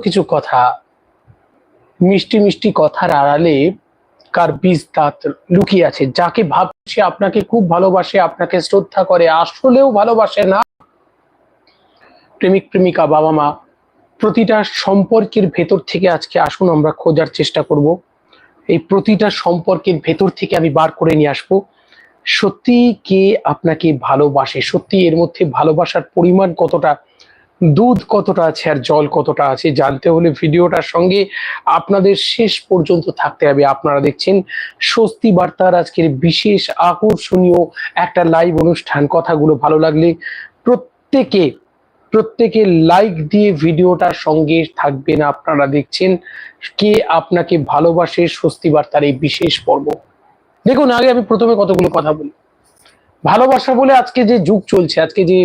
কিছু কথা। মিষ্টি মিষ্টি কথার আড়ালে কার বীজ দাঁত লুকিয়ে আছে। যাকে ভাবছে আপনাকে খুব ভালোবাসে, আপনাকে শ্রদ্ধা করে, আসলেও ভালোবাসে না। প্রেমিক, প্রেমিকা, বাবা মা, প্রতিটা সম্পর্কের ভেতর থেকে আজকে আসুন, আমরা খোঁজার চেষ্টা করব। এই প্রতিটা সম্পর্কের ভেতর থেকে আমি বার করে নিয়ে আসব। সত্যি কে আপনাকে ভালোবাসে? সত্যি এর মধ্যে ভালোবাসার পরিমাণ কতটা? দুধ কতটা আছে আর জল কতটা আছে জানতে হলে ভিডিওটার সঙ্গে আপনাদের শেষ পর্যন্ত থাকতে হবে। আপনারা দেখছেন স্বস্তি বার্তার আজকের বিশেষ আকর্ষণীয় একটা লাইভ অনুষ্ঠান। কথাগুলো ভালো লাগলে প্রত্যেকে প্রত্যেকে লাইক দিয়ে ভিডিওটার সঙ্গে থাকবেন। আপনারা দেখছেন কে আপনাকে ভালোবাসে স্বস্তি বার্তার এই বিশেষ পর্ব। দেখুন, আগে আমি প্রথমে কতগুলো কথা বলি। ভালোবাসা বলে আজকে যে যুগ চলছে, আজকে যে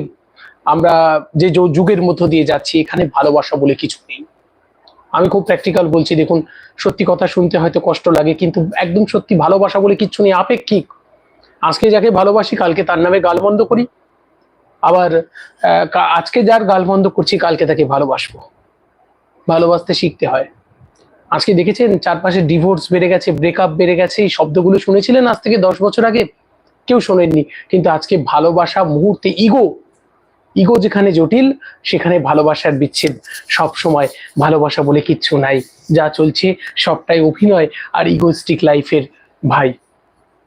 আমরা যে যুগের মধ্য দিয়ে যাচ্ছি, এখানে ভালোবাসা বলে কিছু নেই। আমি খুব প্র্যাকটিক্যাল বলছি, দেখুন, সত্যি কথা শুনতে হয়তো কষ্ট লাগে, কিন্তু একদম সত্যি ভালোবাসা বলে কিচ্ছু নেই, আপেক্ষিক। আজকে যাকে ভালোবাসি, কালকে তার নামে গালবন্ধ করি। আবার আজকে যার গালবন্ধ করছি, কালকে তাকে ভালোবাসবো। ভালোবাসতে শিখতে হয়। আজকে দেখেছেন, চারপাশে ডিভোর্স বেড়ে গেছে ব্রেকআপ বেড়ে গেছে, এই শব্দগুলো শুনেছিলেন আজ থেকে দশ বছর আগে? কেউ শোনেননি। কিন্তু আজকে ভালোবাসা মুহূর্তে ইগো ইগো যেখানে জটিল, সেখানে ভালোবাসার বিচ্ছেদ। সব সময় ভালোবাসা বলে কিচ্ছু নাই। যা চলছে, সবটাই অভিনয় আর ইগোস্টিক লাইফের ভাই।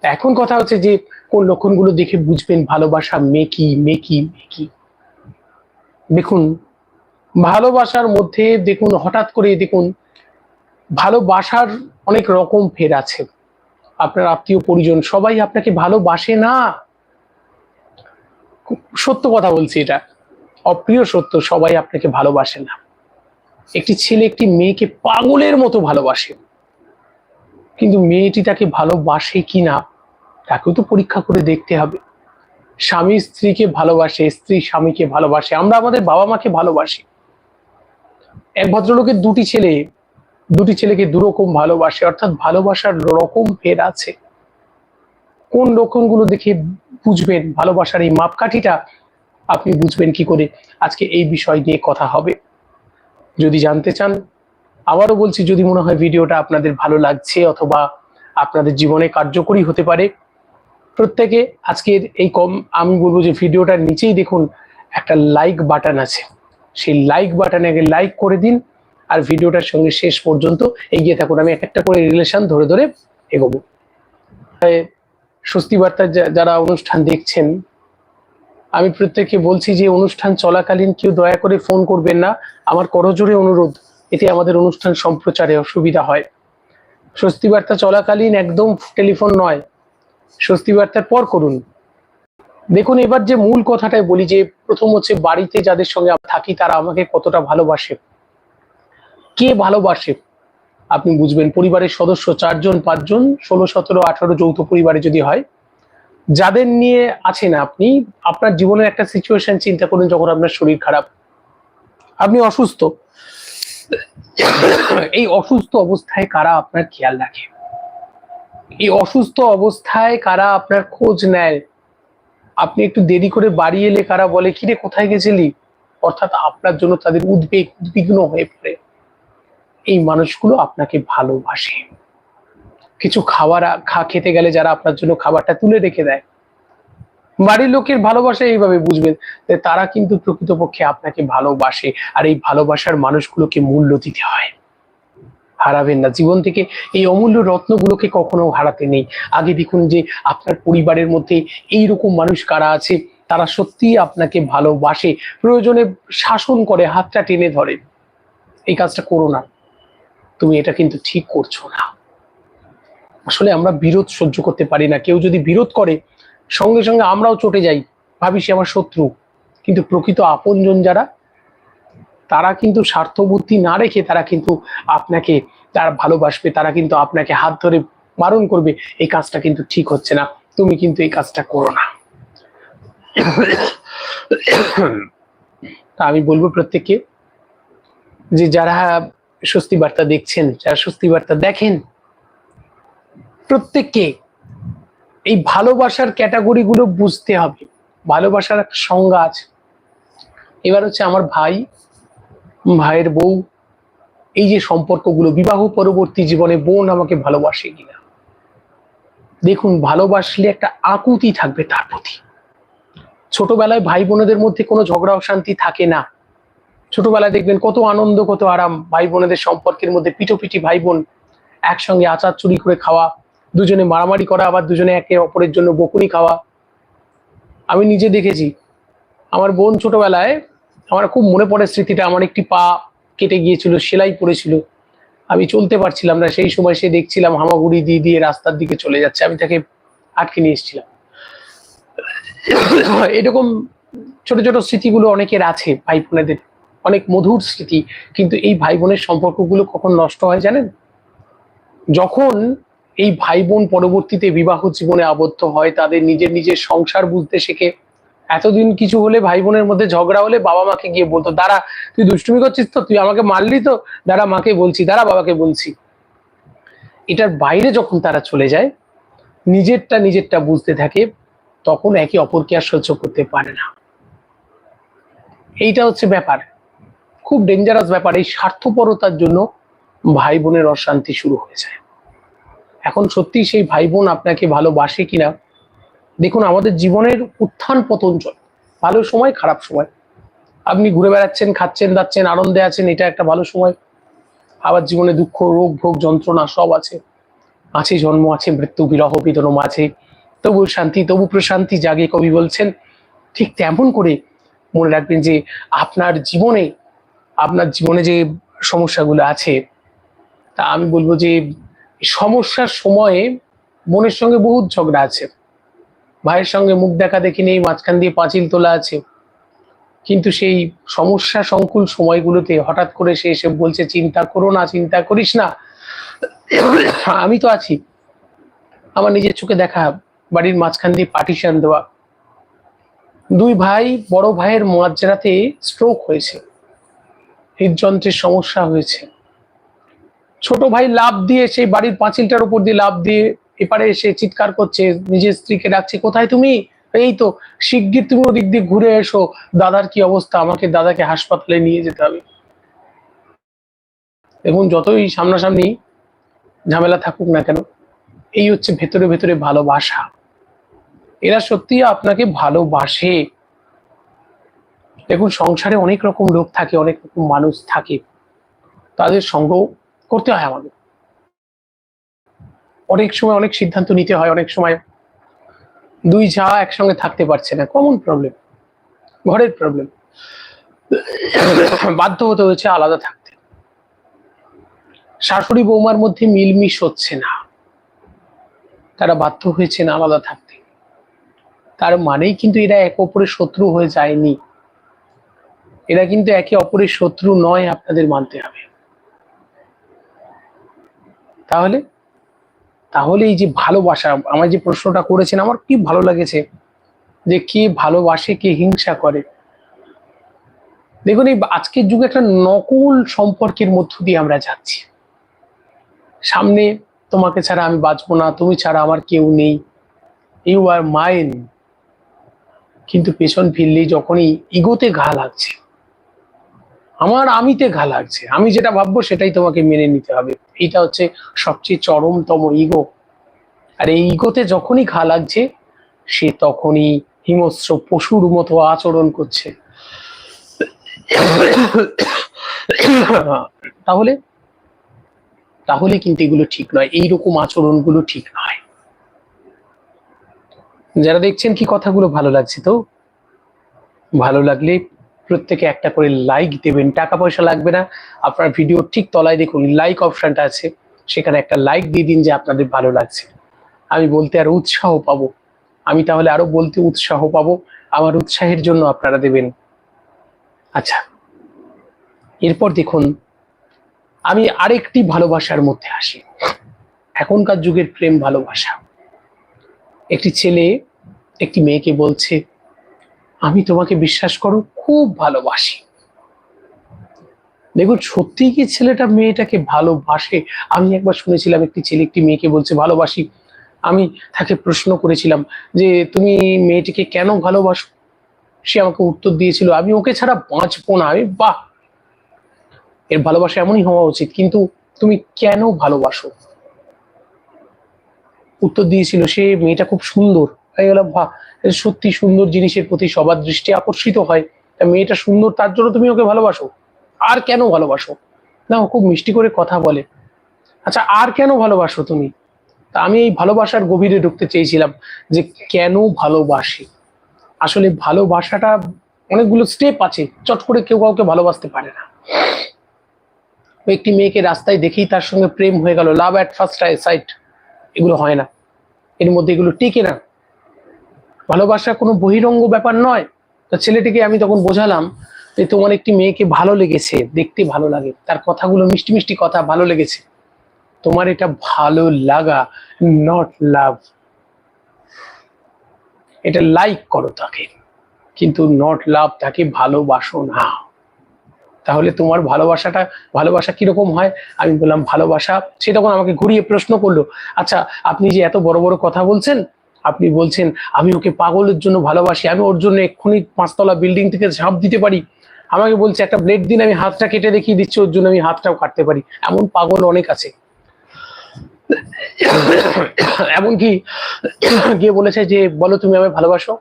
এখন কথা হচ্ছে যে, কোন লক্ষণগুলো দেখে বুঝবেন ভালোবাসা মেকি মেকি মেকি। দেখুন, ভালোবাসার মধ্যে দেখুন, হঠাৎ করে দেখুন, ভালোবাসার অনেক রকম ফের আছে। আপনার আত্মীয়, পরিজন সবাই আপনাকে ভালোবাসে না। সত্য কথা বলছি এটা। অপ্রিয় সত্য, সবাই আপনাকে ভালোবাসে না। একটি ছেলে একটি মেয়েকে পাগলের মতো ভালোবাসে। কিন্তু মেয়েটি তাকে ভালোবাসে কি না, তাকেও তো পরীক্ষা করে দেখতে হবে। স্বামী স্ত্রীকে ভালোবাসে, স্ত্রী স্বামীকে ভালোবাসে, আমরা আমাদের বাবা মাকে ভালোবাসি। এক ভদ্রলোকের দুটি ছেলে, দুটি ছেলেকে দুরকম ভালোবাসে, অর্থাৎ ভালোবাসার রকম ফের আছে। কোন লক্ষণগুলো দেখে বুঝবেন, ভালোবাসার এই মাপকাঠিটা আপনি বুঝবেন কি করে। আজকে এই বিষয় নিয়ে কথা হবে। যদি জানতে চান, আবারও বলছি, যদি মনে হয় ভিডিওটা আপনাদের ভালো লাগছে অথবা আপনাদের জীবনে কার্যকরী হতে পারে, প্রত্যেকে আজকের এই কম, আমি বলব যে ভিডিওটার নিচেই দেখুন একটা লাইক বাটন আছে। সেই লাইক বাটনে আগে লাইক করে দিন আর ভিডিওটার সঙ্গে শেষ পর্যন্ত এগিয়ে থাকুন। আমি এক একটা করে রিলেশন ধরে ধরে এগোবো। স্বস্তি বার্তার যারা অনুষ্ঠান দেখছেন, আমি প্রত্যেককে বলছি যে অনুষ্ঠান চলাকালীন কেউ দয়া করে ফোন করবেন না। আমার করজোরে অনুরোধ, এতে আমাদের অনুষ্ঠান সম্প্রচারে অসুবিধা হয়। স্বস্তি বার্তা চলাকালীন একদম টেলিফোন নয়। স্বস্তি বার্তার পর করুন। দেখুন, এবার যে মূল কথাটাই বলি যে, প্রথম হচ্ছে বাড়িতে যাদের সঙ্গে থাকি, তারা আমাকে কতটা ভালোবাসে। কে ভালোবাসে? আপনি বুঝবেন পরিবারের সদস্য চারজন, পাঁচজন, ষোলো, সতেরো, আঠারো যৌথ পরিবারে যদি হয়, যাদের নিয়ে আছেন আপনি, আপনার জীবনের একটা সিচুয়েশন চিন্তা করুন যখন আপনার শরীর খারাপ। আপনি অসুস্থ। এই অসুস্থ অবস্থায় কারা আপনার খেয়াল রাখে? এই অসুস্থ অবস্থায় কারা আপনার খোঁজ নেয়? আপনি একটু দেরি করে বাড়ি এলে কারা বলে, কিরে, কোথায় গেছিলি? অর্থাৎ আপনার জন্য তাদের উদ্বেগ, উদ্বিগ্ন হয়ে পড়ে। এই মানুষগুলো আপনাকে ভালোবাসে। কিছু খাবার খা, খেতে গেলে যারা আপনার জন্য খাবারটা তুলে রেখে দেয়, বাড়ির লোকের ভালোবাসা এইভাবে বুঝবেন তারা কিন্তু প্রকৃতপক্ষে আপনাকে ভালোবাসে আর এই ভালোবাসার মানুষগুলোকে মূল্য দিতে হয়। হারাবেন না। জীবন থেকে এই অমূল্য রত্নগুলোকে কখনো হারাতে নেই। আগে দেখুন যে আপনার পরিবারের মধ্যে এইরকম মানুষ কারা আছে, তারা সত্যিই আপনাকে ভালোবাসে, প্রয়োজনে শাসন করে, হাতটা টেনে ধরে। এই কাজটা করো না। তুমি এটা কিন্তু ঠিক করছ না। আসলে আমরা বিরোধ সহ্য করতে পারি না। কেউ যদি বিরোধ করে, সঙ্গে সঙ্গে আমরাও চটে যাই। ভাবি সে আমার শত্রু। কিন্তু প্রকৃত আপনজন যারা, তারা কিন্তু স্বার্থবুদ্ধি না রেখে তারা কিন্তু আপনাকে তারা ভালোবাসবে, তারা কিন্তু আপনাকে হাত ধরে বারণ করবে, এই কাজটা কিন্তু ঠিক হচ্ছে না। তুমি কিন্তু এই কাজটা করো না। তা আমি বলব প্রত্যেককে যে যারা স্বস্তি বার্তা দেখছেন, যারা স্বস্তি বার্তা দেখেন, প্রত্যেককে এই ভালোবাসার ক্যাটাগরিগুলো বুঝতে হবে। ভালোবাসার সংজ্ঞা আছে। এবার হচ্ছে আমার ভাই, ভাইয়ের বউ, এই যে সম্পর্কগুলো, বিবাহ পরবর্তী জীবনে বোন আমাকে ভালোবাসে কিনা। দেখুন, ভালোবাসলে একটা আকুতি থাকবে তার প্রতি। ছোটবেলায় ভাই বোনদের মধ্যে কোনো ঝগড়া অশান্তি থাকে না। ছোটবেলায় দেখবেন কত আনন্দ, কত আরাম ভাই বোনেদের সম্পর্কের মধ্যে পিটোপিটি ভাই বোন একসঙ্গে আচার চুরি করে খাওয়া, দুজনে মারামারি করা, আবার দুজনে একে অপরের জন্য বকুনি খাওয়া। আমি নিজে দেখেছি, আমার বোন ছোটবেলায় আমার খুব মনে পড়ে স্মৃতিটা, আমার একটি পা কেটে গিয়েছিল, সেলাই পড়েছিল। আমি চলতে পারছিলাম না, সেই সময় সে দেখছিলাম হামাগুড়ি দিয়ে দিয়ে রাস্তার দিকে চলে যাচ্ছে, আমি তাকে আটকে নিয়ে এসেছিলাম। এরকম ছোট ছোট স্মৃতিগুলো অনেকের আছে ভাই বোনেদের। অনেক মধুর স্মৃতি, কিন্তু এই ভাই বোনের সম্পর্কগুলো কখন নষ্ট হয় জানেন? যখন এই ভাই বোন পরবর্তীতে বিবাহ জীবনে আবদ্ধ হয়, তাদের নিজের নিজের সংসার বুঝতে শেখে। এতদিন কিছু হলে ভাই বোনের মধ্যে ঝগড়া হলে বাবা মাকে গিয়ে বলতো, দাঁড়া, তুই দুষ্টুমি করছিস তো? তুই আমাকে মারলি তো? দাঁড়া, মাকে বলছি, দাঁড়া, বাবাকে বলছি। এটার বাইরে যখন তারা চলে যায়, নিজেরটা নিজেরটা বুঝতে থাকে, তখন একে অপরকে আর সহ্য করতে পারে না। এইটা হচ্ছে ব্যাপার। খুব ডেঞ্জারাস ব্যাপার, এই স্বার্থপরতার জন্য ভাই বোনের অশান্তি শুরু হয়ে যায়। এখন সত্যি সেই ভাই বোন আপনাকে ভালোবাসে কিনা, দেখুন আমাদের জীবনের উত্থান পতন চলে ভালো সময়, খারাপ সময়। আপনি ঘুরে বেড়াচ্ছেন, খাচ্ছেন, দাচ্ছেন, আনন্দে আছেন, এটা একটা ভালো সময়। আবার জীবনে দুঃখ, রোগ, ভোগ, যন্ত্রণা সব আছে। আছে জন্ম, আছে মৃত্যু, বিরহ বিদনম আছে। তবু শান্তি, তবু প্রশান্তি, জাগে কবি বলছেন, ঠিক তেমন করে মনে রাখবেন যে আপনার জীবনে আপনার জীবনে যে সমস্যাগুলো আছে, তা আমি বলব যে সমস্যার সময়ে বোনের সঙ্গে বহুত ঝগড়া আছে। ভাইয়ের সঙ্গে মুখ দেখা দেখি নেই, মাঝখান দিয়ে পাঁচিল তোলা আছে। কিন্তু সেই সমস্যা সংকুল সময়গুলোতে হঠাৎ করে সে এসে বলছে, চিন্তা করো না, চিন্তা করিস না। আমি তো আছি। আমার নিজের চোখে দেখা বাড়ির মাঝখান দিয়ে পার্টিশন দেওয়া। দুই ভাই, বড় ভাইয়ের মাঝরাতে স্ট্রোক হয়েছে। হৃদযন্ত্রের সমস্যা হয়েছে। ছোট ভাই লাভ দিয়ে সেই বাড়ির পাঁচিলটার উপর দিয়ে লাভ দিয়ে এপারে এসে চিৎকার করছে, নিজের স্ত্রীকে ডাকছে, কোথায় তুমি? এই তো, শিগগির তুমি ওদিক দিয়ে ঘুরে এসো। দাদার কি অবস্থা? আমাকে দাদাকে হাসপাতালে নিয়ে যেতে হবে। এবং যতই সামনাসামনি ঝামেলা থাকুক না কেন, এই হচ্ছে ভেতরে ভেতরে ভালোবাসা। এরা সত্যি আপনাকে ভালোবাসে। দেখুন, সংসারে অনেক রকম লোক থাকে, অনেক রকম মানুষ থাকে। তাদের সঙ্গ করতে হয় আমাদের। অনেক সময় অনেক সিদ্ধান্ত নিতে হয়, অনেক সময় দুই যা একসঙ্গে থাকতে পারছে না। কমন প্রবলেম ঘরের প্রবলেম বাধ্য হতে হয়েছে আলাদা থাকতে। শাশুড়ি বৌমার মধ্যে মিলমিশ হচ্ছে না। তারা বাধ্য হয়েছে না আলাদা থাকতে। তার মানেই কিন্তু এরা এক অপরের শত্রু হয়ে যায়নি। এরা কিন্তু একে অপরের শত্রু নয় আপনাদের মানতে হবে। তাহলে? তাহলে এই যে ভালোবাসা, আমার যে প্রশ্নটা করেছেন, আমার কি ভালো লাগেছে? যে কে ভালোবাসে, কে হিংসা করে। দেখুন, এই আজকের যুগে একটা নকল সম্পর্কের মধ্য দিয়ে আমরা যাচ্ছি। সামনে তোমাকে ছাড়া আমি বাঁচবো না, তুমি ছাড়া আমার কেউ নেই। ইউ আর মাইন কিন্তু পেছন ফিরলেই যখনই ইগোতে ঘা লাগছে। আমার আমিতে ঘা লাগছে। আমি যেটা ভাববো সেটাই তোমাকে মেনে নিতে হবে। এটা হচ্ছে সবচেয়ে চরমতম ইগো আর এই ইগোতে যখনই ঘা লাগছে, সে তখনই হিমস্র পশুর মতো আচরণ করছে। তাহলে তাহলে কিন্তু এগুলো ঠিক নয়। এইরকম আচরণগুলো ঠিক নয়। যারা দেখছেন কি কথাগুলো ভালো লাগছে তো? ভালো লাগলে প্রত্যেকে একটা করে লাইক দেবেন টাকা পয়সা লাগবে না। আপনার ভিডিও ঠিক তলায় দেখুন লাইক অপশনটা আছে। সেখানে একটা লাইক দিয়ে দিন যে আপনাদের ভালো লাগছে। আমি বলতে আর উৎসাহ পাবো। আমি তাহলে আরও বলতে উৎসাহ পাবো। আমার উৎসাহের জন্য আপনারা দেবেন। আচ্ছা এরপর দেখুন, আমি আরেকটি ভালোবাসার মধ্যে আসি। এখনকার যুগের প্রেম ভালোবাসা। একটি ছেলে একটি মেয়েকে বলছে, আমি তোমাকে বিশ্বাস করো খুব ভালোবাসি। দেখুন সত্যি কি ছেলেটা মেয়েটাকে ভালোবাসে? আমি একবার শুনেছিলাম একটি ছেলে একটি মেয়েকে বলছে, ভালোবাসি। আমি তাকে প্রশ্ন করেছিলাম যে, তুমি মেয়েটিকে কেন ভালোবাসো? সে আমাকে উত্তর দিয়েছিল, আমি ওকে ছাড়া বাঁচবো না। আমি, বাহ! এর ভালোবাসা এমনই হওয়া উচিত, কিন্তু তুমি কেন ভালোবাসো? উত্তর দিয়েছিল, সে মেয়েটা খুব সুন্দর। তাই বললাম ভা সত্যি সুন্দর জিনিসের প্রতি সবার দৃষ্টি আকর্ষিত হয়। মেয়েটা সুন্দর, তার জন্য তুমি ওকে ভালোবাসো। আর কেন ভালোবাসো? না ও খুব মিষ্টি করে কথা বলে। আচ্ছা আর কেন ভালোবাসো তুমি? তা আমি এই ভালোবাসার গভীরে ঢুকতে চেয়েছিলাম যে কেন ভালোবাসি? আসলে ভালোবাসাটা অনেকগুলো স্টেপ আছে, চট করে কেউ কাউকে ভালোবাসতে পারে না। একটি মেয়েকে রাস্তায় দেখেই তার সঙ্গে প্রেম হয়ে গেল লাভ অ্যাট ফার্স্ট সাইট এগুলো হয় না। এর মধ্যে এগুলো টিকে না। ভালোবাসা কোনো বহিরঙ্গ ব্যাপার নয়। তো ছেলেটিকে আমি তখন বোঝালাম যে তোমার একটি মেয়েকে ভালো লেগেছে, দেখতে ভালো লাগে, তার কথাগুলো মিষ্টি মিষ্টি কথা, ভালো লেগেছে। তোমার এটা ভালো লাগা নট লাভ এটা লাইক করো তাকে, কিন্তু নট লাভ তাকে ভালোবাসো না। তাহলে তোমার ভালোবাসাটা, ভালোবাসা কীরকম হয়? আমি বললাম, ভালোবাসা, সে তখন আমাকে ঘুরিয়ে প্রশ্ন করল আচ্ছা আপনি যে এত বড় বড় কথা বলছেন আপনি বলছেন, আমি ওকে পাগলের জন্য ভালোবাসি, আমি ওর জন্য এক্ষুনি পাঁচতলা বিল্ডিং থেকে ঝাঁপ দিতে পারি। আমাকে বলছে, একটা ব্লেড দিন, আমি হাতটা কেটে দেখিয়ে দিচ্ছি, ওর জন্য আমি হাতটাও কাটতে পারি। এমন পাগল অনেক আছে। এমনকি গিয়ে বলেছে যে, বলো তুমি আমায় ভালোবাসো?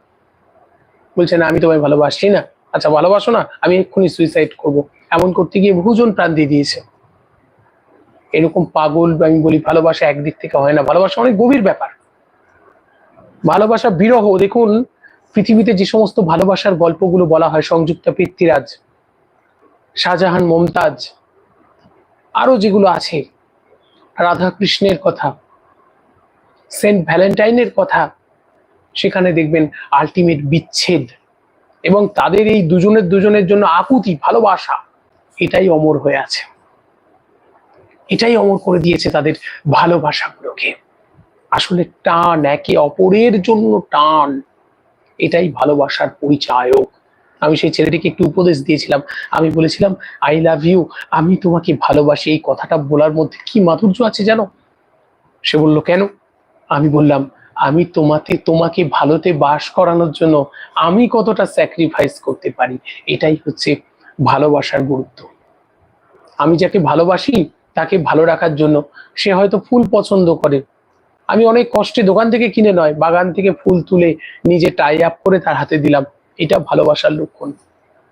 বলছে, না, আমি তোমায় ভালোবাসি না। আচ্ছা ভালোবাসো না, আমি এক্ষুনি সুইসাইড করব। এমন করতে গিয়ে বহুজন প্রাণ দিয়ে দিয়েছে। এরকম পাগল, আমি বলি, ভালোবাসা একদিক থেকে হয় না। ভালোবাসা অনেক গভীর ব্যাপার। ভালোবাসা বিরহ, দেখুন, পৃথিবীতে যে সমস্ত ভালোবাসার গল্পগুলো বলা হয়, সংযুক্তা পৃথ্বীরাজ, শাহজাহান মমতাজ আরও যেগুলো আছে রাধা কৃষ্ণের কথা, সেন্ট ভ্যালেন্টাইনের কথা, সেখানে দেখবেন আলটিমেট বিচ্ছেদ এবং তাদের এই দুজনের দুজনের জন্য আকুতি, ভালোবাসা, এটাই অমর হয়ে আছে। এটাই অমর করে দিয়েছে তাদের ভালোবাসাগুলোকে। আসলে টান, একে অপরের জন্য টান, এটাই ভালোবাসার পরিচায়ক। আমি সেই ছেলেটিকে একটু উপদেশ দিয়েছিলাম। আমি বলেছিলাম আই লাভ ইউ আমি তোমাকে ভালোবাসি। এই কথাটা বলার মধ্যে কি মাধুর্য আছে জানো? সে বলল, কেন? আমি বললাম, আমি তোমাতে, তোমাকে ভালোতে বাস করানোর জন্য আমি কতটা স্যাক্রিফাইস করতে পারি, এটাই হচ্ছে ভালোবাসার গুরুত্ব। আমি যাকে ভালোবাসি, তাকে ভালো রাখার জন্য সে হয়তো ফুল পছন্দ করে আমি অনেক কষ্টে দোকান থেকে কিনে নয়, বাগান থেকে ফুল তুলে নিজে টাই আপ করে তার হাতে দিলাম। এটা ভালোবাসার লক্ষণ।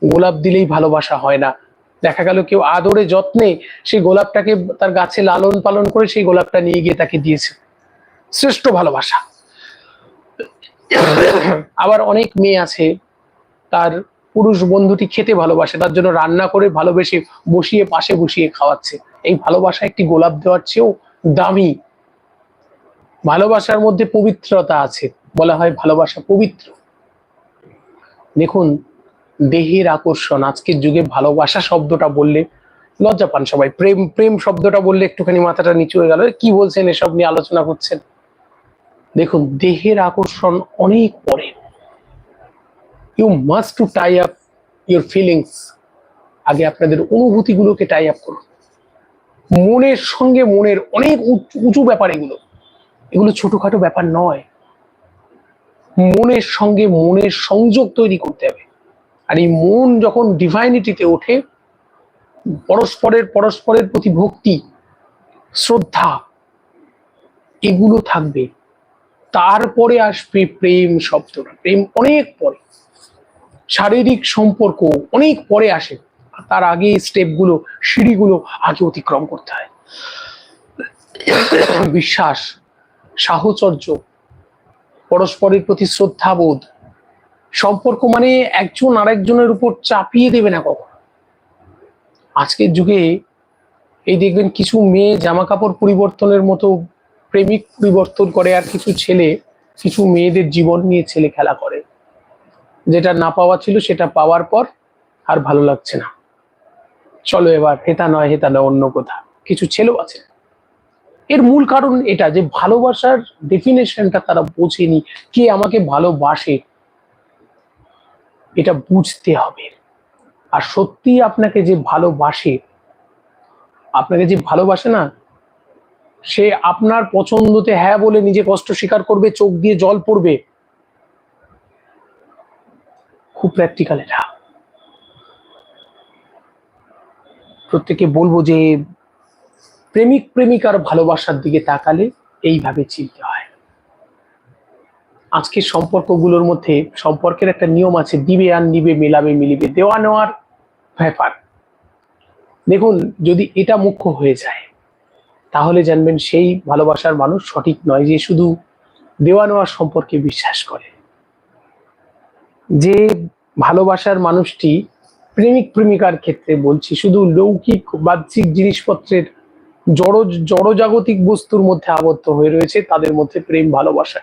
গোলাপ দিলেই ভালোবাসা হয় না। দেখা গেল কেউ আদরে যত্নে সেই গোলাপটাকে তার গাছে লালন পালন করে সেই গোলাপটা নিয়ে গিয়ে তাকে দিয়েছে। শ্রেষ্ঠ ভালোবাসা। আবার অনেক মেয়ে আছে, তার পুরুষ বন্ধুটি খেতে ভালোবাসে, তার জন্য রান্না করে ভালোবেসে বসিয়ে, পাশে বসিয়ে খাওয়াচ্ছে। এই ভালোবাসা একটি গোলাপ দেওয়ার চেয়েও দামি ভালোবাসার মধ্যে পবিত্রতা আছে, বলা হয় ভালোবাসা পবিত্র। দেখুন, দেহের আকর্ষণ, আজকের যুগে ভালোবাসা শব্দটা বললে লজ্জা পান সবাই। প্রেম প্রেম শব্দটা বললে একটুখানি মাথাটা নিচু হয়ে গেল। কি বলছেন এসব নিয়ে আলোচনা করছেন? দেখুন, দেহের আকর্ষণ অনেক পরে। You must to tie up your feelings আগে আপনাদের অনুভূতিগুলোকে টাই আপ করুন। মনের সঙ্গে মনের অনেক উঁচু- ব্যাপার এগুলো। এগুলো ছোটখাটো ব্যাপার নয়। মনের সঙ্গে মনের সংযোগ তৈরি করতে হবে। আর এই মন যখন ডিভাইনিটিতে ওঠে, পরস্পরের পরস্পরের প্রতি ভক্তি, শ্রদ্ধা, এগুলো থাকবে। তারপরে আসবে প্রেম শব্দটা। প্রেম অনেক পরে। শারীরিক সম্পর্ক অনেক পরে আসে। তার আগে স্টেপগুলো সিঁড়িগুলো আগে অতিক্রম করতে হয়। বিশ্বাস সাহচর্য, পরস্পরের প্রতি শ্রদ্ধাবোধ, সম্পর্ক মানে একজন আরেকজনের উপর চাপিয়ে দেবে না কখনো। আজকের যুগে এই দেখবেন কিছু মেয়ে জামা কাপড় পরিবর্তনের মতো প্রেমিক পরিবর্তন করে আর কিছু ছেলে, কিছু মেয়েদের জীবন নিয়ে ছেলে খেলা করে। যেটা না পাওয়া ছিল সেটা পাওয়ার পর আর ভালো লাগছে না। চলো এবার হেতা নয় হেতা নয়, অন্য কোথা কিছু ছেলেও আছে। এর মূল কারণ এটা যে ভালোবাসার ডেফিনেশনটা তারা বোঝেনি, কে আমাকে ভালোবাসে, এটা বুঝতে হবে। আর সত্যি আপনাকে যে ভালোবাসে, আপনাকে যে ভালোবাসে না, সে আপনার পছন্দতে হ্যাঁ বলে নিজে কষ্ট স্বীকার করবে, চোখ দিয়ে জল পড়বে। খুব প্র্যাকটিক্যাল এটা। প্রত্যেকে বলব যে প্রেমিক প্রেমিকার ভালোবাসার দিকে তাকালে এইভাবে চিনতে হয়। আজকের সম্পর্কগুলোর মধ্যে সম্পর্কের একটা নিয়ম আছে, দিবে আর নিবে, মেলাবে, মিলিবে, দেওয়া নেওয়ার ব্যাপার। দেখুন, যদি এটা মুখ্য হয়ে যায়, তাহলে জানবেন সেই ভালোবাসার মানুষ সঠিক নয় যে শুধু দেওয়া নেওয়ার সম্পর্কে বিশ্বাস করে। যে ভালোবাসার মানুষটি প্রেমিক প্রেমিকার ক্ষেত্রে বলছি, শুধু লৌকিক, বাহ্যিক জিনিসপত্রের জড়, জড়জাগতিক বস্তুর মধ্যে আবদ্ধ হয়ে রয়েছে, তাদের মধ্যে প্রেম, ভালোবাসা।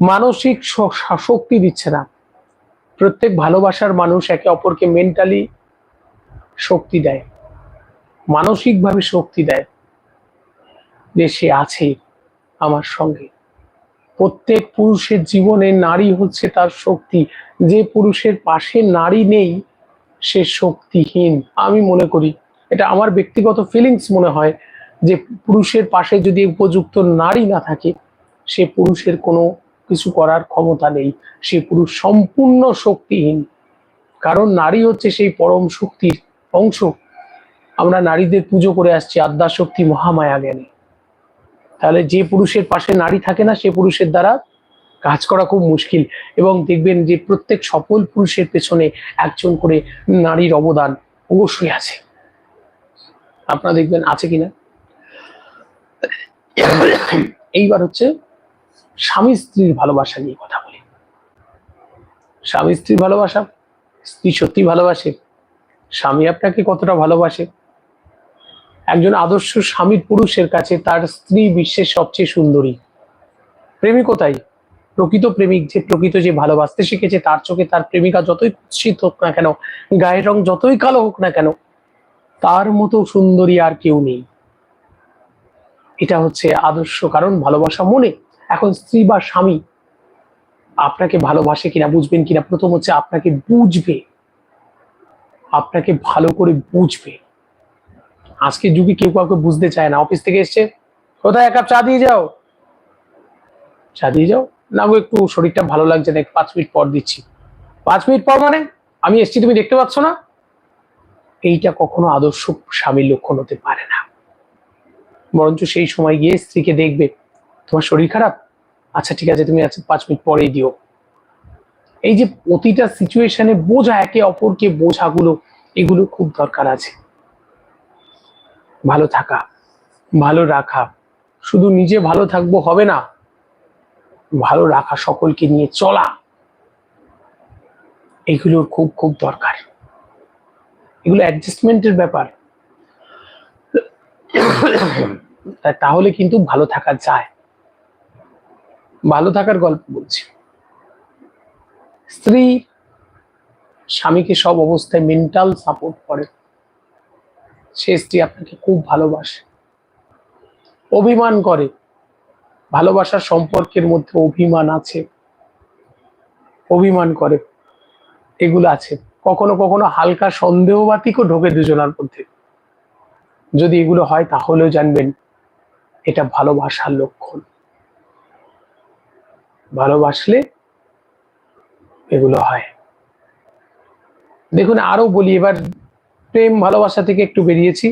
মানসিক শক্তি দিচ্ছে না। প্রত্যেক ভালোবাসার মানুষ একে অপরকে মেন্টালি শক্তি দেয়। মানসিকভাবে শক্তি দেয় যে সে আছে আমার সঙ্গে। প্রত্যেক পুরুষের জীবনে নারী হচ্ছে তার শক্তি। যে পুরুষের পাশে নারী নেই, সে শক্তিহীন। আমি মনে করি এটা আমার ব্যক্তিগত ফিলিংস মনে হয় যে পুরুষের পাশে যদি উপযুক্ত নারী না থাকে, সে পুরুষের কোনো কিছু করার ক্ষমতা নেই। সে পুরুষ সম্পূর্ণ শক্তিহীন। কারণ নারী হচ্ছে সেই পরম শক্তির অংশ। আমরা নারীদের পুজো করে আসছি আদ্যা শক্তি মহামায়া জ্ঞানে। তাহলে যে পুরুষের পাশে নারী থাকে না, সে পুরুষের দ্বারা কাজ করা খুব মুশকিল। এবং দেখবেন যে প্রত্যেক সফল পুরুষের পেছনে একজন করে নারীর অবদান অবশ্যই আছে। আপনারা দেখবেন আছে কিনা। এইবার হচ্ছে স্বামী স্ত্রীর ভালোবাসা নিয়ে কথা বলি। স্বামী স্ত্রীর ভালোবাসা, স্ত্রী সত্যি ভালোবাসে, স্বামী আপনাকে কতটা ভালোবাসে। একজন আদর্শ স্বামীর পুরুষের কাছে তার স্ত্রী বিশ্বের সবচেয়ে সুন্দরী। প্রেমিকতাই প্রকৃত প্রেমিক যে প্রকৃত যে ভালোবাসতে শিখেছে তার চোখে তার প্রেমিকা যতই কুৎসিত হোক না কেন, গায়ের রং যতই কালো হোক না কেন তার মতো সুন্দরী আর কেউ নেই। এটা হচ্ছে আদর্শ কারণ ভালোবাসা মনে। এখন স্ত্রী বা স্বামী আপনাকে ভালোবাসে কিনা, বুঝবেন কিনা, প্রথম হচ্ছে আপনাকে বুঝবে। আপনাকে ভালো করে বুঝবে। আজকে যুগে কেউ কাউকে বুঝতে চায় না। অফিস থেকে এসছে, কোথায় এক কাপ চা দিয়ে যাও? চা দিয়ে যাও? না একটু শরীরটা ভালো লাগছে না পাঁচ মিনিট পর দিচ্ছি। পাঁচ মিনিট পর মানে? আমি এসছি, তুমি দেখতে পাচ্ছ না? এইটা কখনো আদর্শ স্বামীর লক্ষণ হতে পারে না। বরঞ্চ সেই সময় গিয়ে স্ত্রীকে দেখবে, তোমার শরীর খারাপ? আচ্ছা ঠিক আছে, তুমি আচ্ছা পাঁচ মিনিট পরেই দিও। এই যে প্রতিটা সিচুয়েশনে বোঝা, একে অপরকে বোঝাগুলো, এগুলো খুব দরকার আছে। ভালো থাকা, ভালো রাখা, শুধু নিজে ভালো থাকব হবে না, ভালো রাখা সকলকে নিয়ে চলা, এগুলোর খুব খুব দরকার। এগুলো অ্যাডজাস্টমেন্টের ব্যাপার। তাহলে কিন্তু ভালো থাকা যায়। ভালো থাকার গল্প বলছি। স্ত্রী স্বামীকে সব অবস্থায় মেন্টাল সাপোর্ট করে। সে স্ত্রী আপনাকে খুব ভালোবাসে। অভিমান করে। ভালোবাসার সম্পর্কের মধ্যে অভিমান আছে। অভিমান করে। এগুলো আছে। কখনো কখনো হালকা সন্দেহবাতিকও ঢোকে দুজনার মধ্যে। যদি এগুলো হয় তাহলেও জানবেন এটা ভালোবাসার লক্ষণ। ভালোবাসলে এগুলো হয়। দেখুন আরও বলি, এবার প্রেম ভালোবাসা থেকে একটু বেরিয়েছি।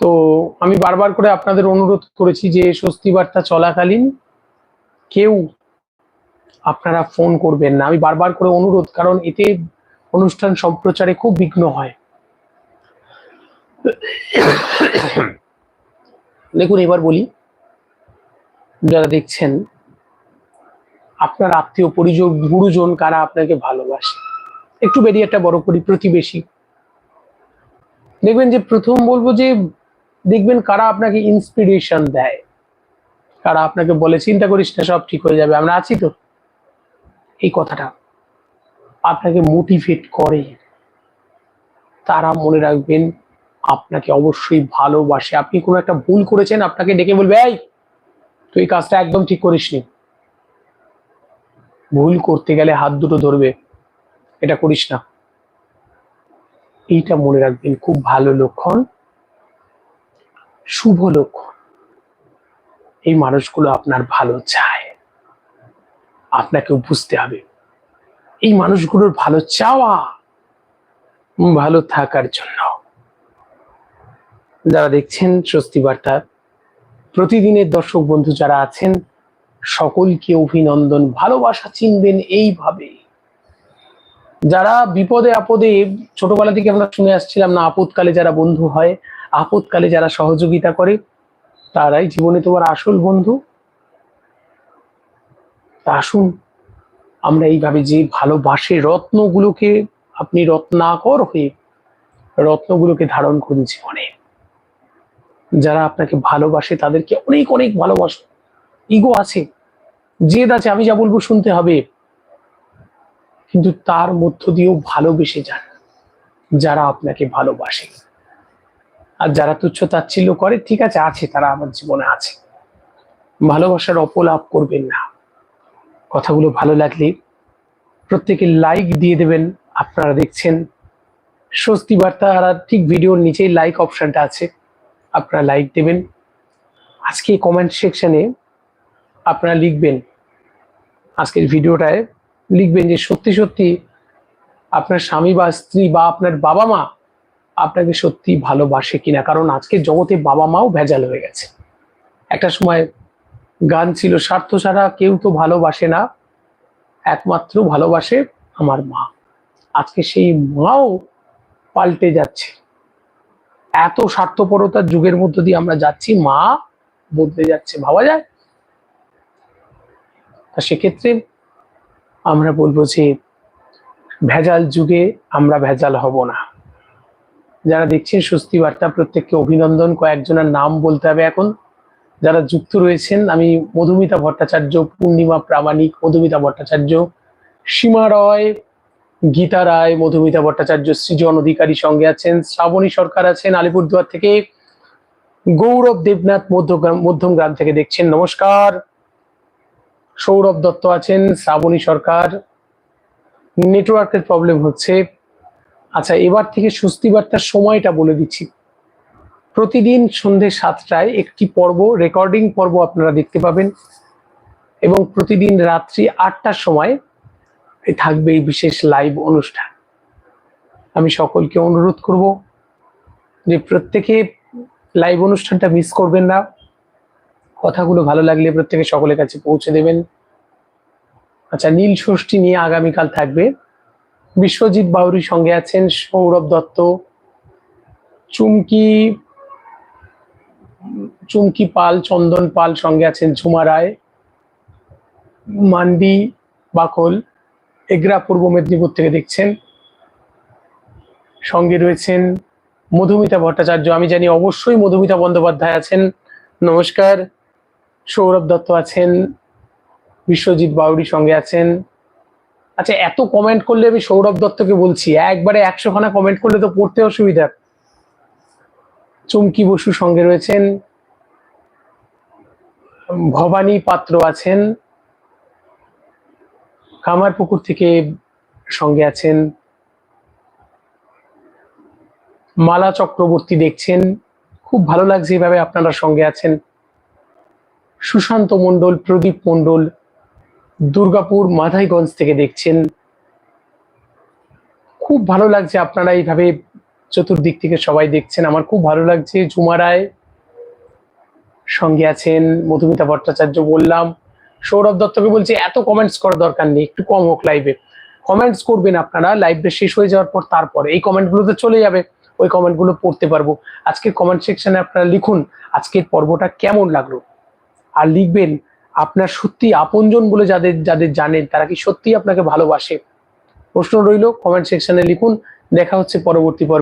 তো আমি বারবার করে আপনাদের অনুরোধ করেছি যে স্বস্তি বার্তা চলাকালীন কেউ আপনারা ফোন করবেন না। আমি বারবার করে অনুরোধ, কারণ এতে অনুষ্ঠান সম্প্রচারে খুব বিঘ্ন হয়। দেখুন, এবার বলি, যারা দেখছেন, আপনার আত্মীয়, পরিজন, গুরুজন কারা আপনাকে ভালোবাসে? একটু বেরিয়ে একটা বড় করি, প্রতিবেশী। দেখবেন যে প্রথম বলব যে, দেখবেন কারা আপনাকে ইন্সপিরেশন দেয়। কারা আপনাকে বলে, চিন্তা করিস না, সব ঠিক হয়ে যাবে। আমরা আছি তো? এই কথাটা। আপনাকে মোটিভেট করে। তারা মনে রাখবেন, আপনাকে অবশ্যই ভালোবাসে। আপনি কোনো একটা ভুল করেছেন, আপনাকে ডেকে বলবে, এই, তুই এই কাজটা একদম ঠিক করিসনি। ভুল করতে গেলে হাত দুটো ধরবে। এটা করিস না। এইটা মনে রাখবেন, খুব ভালো লক্ষণ। শুভ লক্ষণ। এই মানুষগুলো আপনার ভালো চায়। আপনাকেও বুঝতে হবে। এই মানুষগুলোর ভালো চাওয়া ভালো থাকার জন্য। যারা দেখছেন স্বস্তি বার্তা, প্রতিদিনের দর্শক বন্ধু যারা আছেন, সকলকে অভিনন্দন, ভালোবাসা চিনবেন এইভাবে। যারা বিপদে আপদে, ছোটবেলা থেকে আমরা শুনে আসছিলাম না, আপদকালে যারা বন্ধু হয়, আপদকালে যারা সহযোগিতা করে, তারাই জীবনে তোমার আসল বন্ধু। আসুন আমরা এইভাবে যে ভালোবাসে রত্নগুলোকে, আপনি রত্নাকর হয়ে রত্নগুলোকে ধারণ করুন জীবনে। যারা আপনাকে ভালোবাসে তাদেরকে অনেক অনেক ভালোবাসো। ইগো আছে। জেদ আছে, আমি যা বলব শুনতে হবে। কিন্তু তার মধ্য দিয়েও ভালোবেসে যান। যারা আপনাকে ভালোবাসে। আর যারা তুচ্ছ তাচ্ছিল্য করে, ঠিক আছে আছে, তারা আমার জীবনে আছে। ভালোবাসার অপলাপ করবেন না। কথাগুলো ভালো লাগলে প্রত্যেকে লাইক দিয়ে দেবেন। আপনারা দেখছেন স্বস্তি বার্তা আর ঠিক ভিডিওর নিচেই লাইক অপশানটা আছে। আপনারা লাইক দেবেন। আজকে কমেন্ট সেকশনে আপনারা লিখবেন, আজকের ভিডিওটায় লিখবেন যে সত্যি সত্যি আপনার স্বামী বা স্ত্রী বা আপনার বাবা মা আপনাকে সত্যি ভালোবাসে কিনা। কারণ আজকে জগতে বাবা মাও ভেজাল হয়ে গেছে। একটা সময় গান ছিল, স্বার্থ ছাড়া কেউ তো ভালোবাসে না। একমাত্র ভালোবাসে আমার মা। আজকে সেই মাও পাল্টে যাচ্ছে। এত স্বার্থপরতার যুগের মধ্য দিয়ে আমরা যাচ্ছি, মা বদলে যাচ্ছে, ভাবা যায়? তা সেক্ষেত্রে আমরা বলব যে ভেজাল যুগে আমরা ভেজাল হব না। যারা দেখছেন স্বস্তি বার্তা প্রত্যেককে অভিনন্দন। কয়েকজনের নাম বলতে হবে এখন। যারা যুক্ত রয়েছেন, আমি মধুমিতা ভট্টাচার্য, পূর্ণিমা প্রামাণিক মধুমিতা ভট্টাচার্য, সীমা রয়, গীতা রায়, মধুমিতা ভট্টাচার্য সৃজন অধিকারী সঙ্গে আছেন, শ্রাবণী সরকার আছেন আলিপুরদুয়ার থেকে, গৌরব দেবনাথ মধ্যগ্রাম মধ্যম গ্রাম থেকে দেখছেন, নমস্কার। সৌরভ দত্ত আছেন, শ্রাবণী সরকার। নেটওয়ার্কের প্রবলেম হচ্ছে। আচ্ছা এবার থেকে স্বস্তি সময়টা বলে দিচ্ছি। প্রতিদিন সন্ধে সাতটায় একটি পর্ব রেকর্ডিং পর্ব আপনারা দেখতে পাবেন এবং প্রতিদিন রাত্রি আটটার সময় থাকবে এই বিশেষ লাইভ অনুষ্ঠান। আমি সকলকে অনুরোধ করব যে প্রত্যেকে লাইভ অনুষ্ঠানটা মিস করবেন না। কথাগুলো ভালো লাগলে প্রত্যেকে সকলের কাছে পৌঁছে দেবেন। আচ্ছা নীল ষষ্ঠী নিয়ে আগামীকাল থাকবে। বিশ্বজিৎ বাউরির সঙ্গে আছেন সৌরভ দত্ত। চুমকি চুমকি পাল, চন্দন পাল সঙ্গে আছেন ঝুমা রায়, মান্ডি, বাকল, এগরা পূর্ব মেদিনীপুর থেকে দেখছেন। সঙ্গে রয়েছেন মধুমিতা ভট্টাচার্য। আমি জানি অবশ্যই মধুমিতা বন্দ্যোপাধ্যায় আছেন। নমস্কার। সৌরভ দত্ত আছেন। বিশ্বজিৎ বাউরি সঙ্গে আছেন। আচ্ছা এত কমেন্ট করলে আমি সৌরভ দত্তকে বলছি। একবারে একশো খানা কমেন্ট করলে তো পড়তে অসুবিধা। চুমকি বসু সঙ্গে রয়েছেন। ভবানী পাত্র আছেন, কামারপুকুর থেকে সঙ্গে আছেন, মালা চক্রবর্তী দেখছেন, খুব ভালো লাগছে এভাবে আপনারা সঙ্গে আছেন। সুশান্ত মণ্ডল, প্রদীপ মণ্ডল, দুর্গাপুর, মাধাইগঞ্জ থেকে দেখছেন। খুব ভালো লাগছে আপনারা এইভাবে চতুর্দিক থেকে সবাই দেখছেন, আমার খুব ভালো লাগছে। ঝুমা রায় সঙ্গে আছেন মধুমিতা ভট্টাচার্য বললাম। সৌরভ দত্তকে বলছি, এত কমেন্টস করার দরকার নেই, একটু কম হোক লাইভে কমেন্টস করবেন আপনারা লাইভটা শেষ হয়ে যাওয়ার পর তারপরে। এই কমেন্টগুলো তো চলে যাবে, ওই কমেন্টগুলো পড়তে পারব। আজকে কমেন্ট সেকশনে আপনারা লিখুন, আজকের পর্বটা কেমন লাগল? আর লিখবেন, আপনার সত্যি আপনজন বলে যাদের যাদের জানেন, তারা কি সত্যি আপনাকে ভালোবাসে? প্রশ্ন রইল কমেন্ট সেকশনে লিখুন, দেখা হচ্ছে পরবর্তী পর্ব।